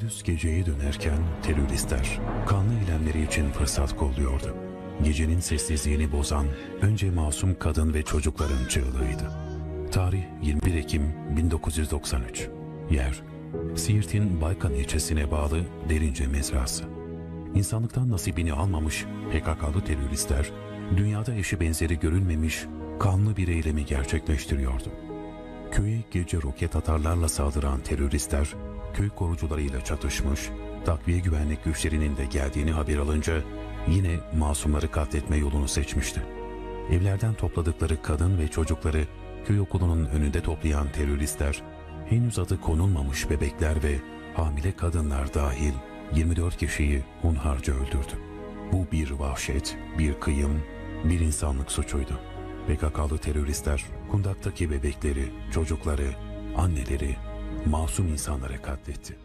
Gündüz geceye dönerken teröristler kanlı eylemleri için fırsat kolluyordu. Gecenin sessizliğini bozan önce masum kadın ve çocukların çığlığıydı. Tarih 21 Ekim 1993. Yer Siirt'in Baykan ilçesine bağlı Derince mezrası. İnsanlıktan nasibini almamış PKK'lı teröristler dünyada eşi benzeri görülmemiş kanlı bir eylemi gerçekleştiriyordu. Köye gece roket atarlarla saldıran teröristler köy korucularıyla çatışmış, takviye güvenlik güçlerinin de geldiğini haber alınca yine masumları katletme yolunu seçmişti. Evlerden topladıkları kadın ve çocukları köy okulunun önünde toplayan teröristler henüz adı konulmamış bebekler ve hamile kadınlar dahil 24 kişiyi hunharca öldürdü. Bu bir vahşet, bir kıyım, bir insanlık suçuydu. PKK'lı teröristler kundaktaki bebekleri, çocukları, anneleri, masum insanları katletti.